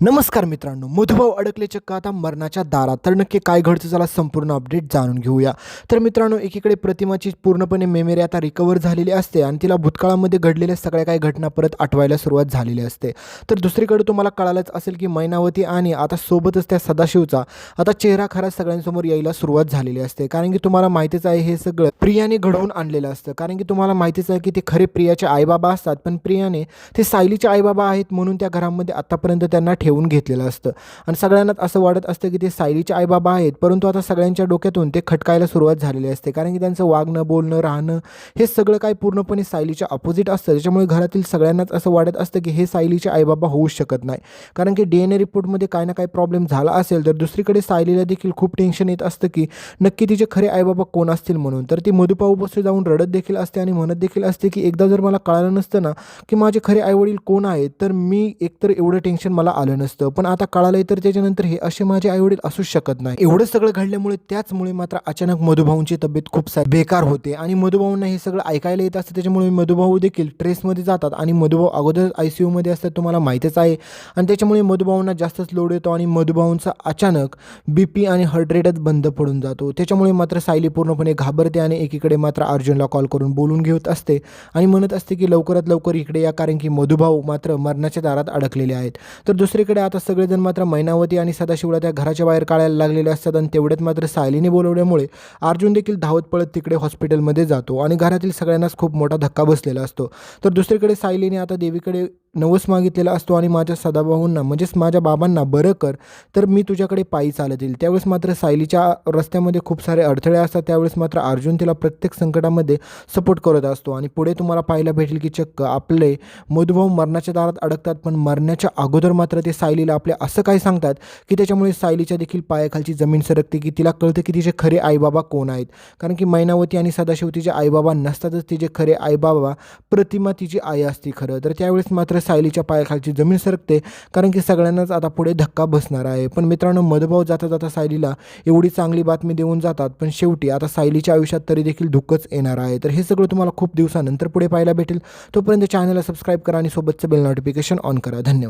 नमस्कार मित्रांनो मधुभाऊ अडकले चक्क आता मरणाच्या दारात? तर नक्की काय घडतं चला संपूर्ण अपडेट जाणून घेऊया. तर मित्रांनो एकीकडे प्रतिमाची पूर्णपणे मेमरी आता रिकवर झालेली असते आणि तिला भूतकाळामध्ये घडलेल्या सगळ्या काही घटना परत आठवायला सुरुवात झालेली असते. तर दुसरीकडे तुम्हाला कळालंच असेल की मैनावती आणि आता सोबतच त्या सदाशिवचा आता चेहरा खरा सगळ्यांसमोर यायला सुरुवात झालेली असते. कारण की तुम्हाला माहितीच आहे हे सगळं प्रियाने घडवून आणलेलं असतं. कारण की तुम्हाला माहितीच आहे की ते खरे प्रियाचे आईबाबा असतात पण प्रियाने ते सायलीचे आईबाबा आहेत म्हणून त्या घरामध्ये आतापर्यंत त्यांना ठेवून घेतलेलं असतं. आणि सगळ्यांनाच असं वाटत असतं की ते सायलीचे आईबाबा आहेत. परंतु आता सगळ्यांच्या डोक्यातून ते खटकायला सुरुवात झालेली असते. कारण की त्यांचं वागणं बोलणं राहणं हे सगळं काही पूर्णपणे सायलीच्या अपोजिट असतं. त्याच्यामुळे घरातील सगळ्यांनाच असं वाटत असतं की हे सायलीचे आईबाबा होऊ शकत नाही. कारण की डी एन ए रिपोर्टमध्ये काही ना काही प्रॉब्लेम झाला असेल तर दुसरीकडे सायलीला देखील खूप टेन्शन येत असतं की नक्की तिचे खरे आईबाबा कोण असतील म्हणून. तर ती मधुपाऊ बसले जाऊन रडत देखील असते आणि म्हणत देखील असते की एकदा जर मला कळालं नसतं ना की माझे खरे आईवडील कोण आहेत तर मी एकतर एवढं टेन्शन मला आलं नसतं. पण आता कळालंय तर त्याच्यानंतर हे असे माझे आईवडील असूच शकत नाही एवढं सगळं घडल्यामुळे त्याचमुळे मात्र अचानक मधुभाऊंची तब्येत खूप सारी बेकार होते आणि मधुभाऊंना हे सगळं ऐकायला येत असतं. त्याच्यामुळे मधुभाऊ देखील ट्रेसमध्ये जातात आणि मधुभाऊ अगोदर आय सी यूमध्ये असतात तुम्हाला माहीतच आहे. आणि त्याच्यामुळे मधुभाऊंना जास्तच लोड येतो आणि मधुभाऊंचा अचानक बी पी आणि हार्ट रेटच बंद पडून जातो. त्याच्यामुळे मात्र सायली पूर्णपणे घाबरते आणि एकीकडे मात्र अर्जुनला कॉल करून बोलून घेत असते आणि म्हणत असते की लवकरात लवकर इकडे या कारण की मधुभाऊ मात्र मरणाच्या दारात अडकलेले आहेत. तर दुसरे दुसरीकडे आता सगळेजण मात्र मैनावती आणि सदाशिवला त्या घराच्या बाहेर काढायला लागलेले असतात आणि तेवढ्यात मात्र सायलीने बोलवल्यामुळे अर्जुन देखील धावत पळत तिकडे हॉस्पिटलमध्ये जातो आणि घरातील सगळ्यांनाच खूप मोठा धक्का बसलेला असतो. तर दुसरीकडे सायलीने आता देवीकडे नवस मागितलेला असतो आणि माझ्या सदाभाऊंना म्हणजेच माझ्या बाबांना बरं कर तर मी तुझ्याकडे पायी चालत येईल त्यावेळेस मात्र सायलीच्या रस्त्यामध्ये खूप सारे अडथळे असतात. त्यावेळेस मात्र अर्जुन तिला प्रत्येक संकटामध्ये सपोर्ट करत असतो आणि पुढे तुम्हाला पाहायला भेटेल की चक्क आपले मधुभाऊ मरणाच्या दारात अडकतात पण मरण्याच्या अगोदर मात्र ते सायलीला आपले असं काय सांगतात की त्याच्यामुळे सायलीच्या देखील पायाखालची जमीन सरकते की तिला कळतं की तिचे खरे आईबाबा कोण आहेत. कारण की मैनावती आणि सदाशिव तिचे आईबाबा नसतातच तिचे खरे आईबाबा प्रतिमा तिची आई असते खरं. तर त्यावेळेस मात्र सायलीच्या पायाखालची जमीन सरकते कारण की सगळ्यांनाच आता पुढे धक्का बसणार आहे. पण मित्रांनो मधभाव जाता जाता सायलीला एवढी चांगली बातमी देऊन जातात पण शेवटी आता सायलीच्या आयुष्यात तरी देखील दुःखच येणार आहे. तर हे सगळं तुम्हाला खूप दिवसानंतर पुढे पाहायला भेटेल. तोपर्यंत चॅनलला सबस्क्राईब करा आणि सोबतचं बेल नोटिफिकेशन ऑन करा. धन्यवाद.